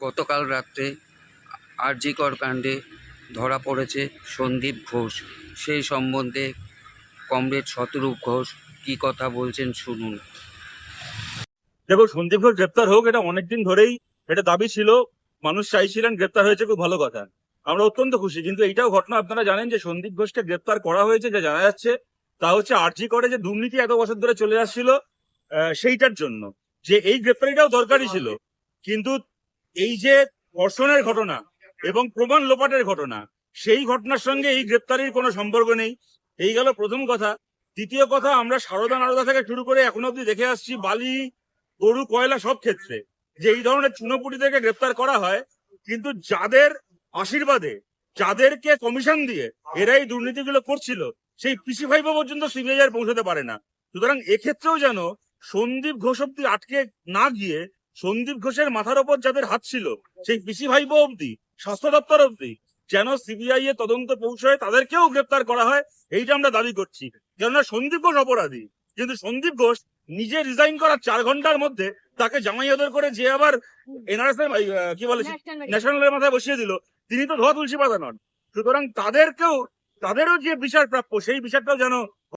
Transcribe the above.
গতকাল রাত্রে আরজিকর কাণ্ডে ধরা পড়েছে সন্দীপ ঘোষ। সেই সম্বন্ধে কমরেড শতরূপ ঘোষ কী কথা বলছেন শুনুন। দেখো, সন্দীপ ঘোষ গ্রেপ্তার হোক, এটা অনেকদিন ধরেই এটা দাবি ছিল। মানুষ চাইছিলেন গ্রেপ্তার হয়েছে, খুব ভালো কথা। আমরা অত্যন্ত খুশি, কিন্তু এইটাও ঘটনা আপনারা জানেন যে সন্দীপ ঘোষকে গ্রেপ্তার করা হয়েছে, যা জানা যাচ্ছে, তা হচ্ছে আরজি করে যে দুর্নীতি এত বছর ধরে চলে আসছিল সেইটার জন্য। যে এই গ্রেপ্তারিটাও দরকারই ছিল। কিন্তু এই যে ধর্ষণের ঘটনা এবং প্রমাণ লোপাটের ঘটনা, সেই ঘটনার সঙ্গে এই গ্রেপ্তারির কোনো সম্পর্ক নেই। এই গেল প্রথম কথা। দ্বিতীয় কথা, আমরা সারদা নারদা থেকে শুরু করে এখন অব্দি দেখে আসছি, বালি, গরু, কয়লা সব ক্ষেত্রে যে এই ধরনের চুনোপুটিদেরকে গ্রেপ্তার করা হয়, কিন্তু যাদের আশীর্বাদে, যাদেরকে কমিশন দিয়ে এরাই দুর্নীতিগুলো করছিল, সেই পিসি ভাইপো পর্যন্ত সিবিআই পৌঁছতে পারে না। সুতরাং এক্ষেত্রেও যেন সন্দীপ ঘোষ অব্দি আটকে না গিয়ে সন্দীপ ঘোষের মাথার ওপর যাদের হাত ছিল সেই পিসি ভাইপো অব্দি স্বাস্থ্য দপ্তর অব্দি যেন সিবিআই এ তদন্ত পৌঁছয় তাদেরকেও গ্রেপ্তার করা হয় এইটা আমরা দাবি করছি। কেননা সন্দীপ ঘোষ অপরাধী কিন্তু সন্দীপ ঘোষ নিজে রিজাইন করার চার ঘণ্টার মধ্যে তাকে জামাই আদর করে যে আবার এনআরএস কি বলে ন্যাশনালের মাথায় বসিয়ে দিল। তিনি তো ধোয়া তুলসী পাতা নন। সুতরাং তাদেরকেও তাদেরও যে বিচার প্রাপ্য সেই বিচারটাও যেন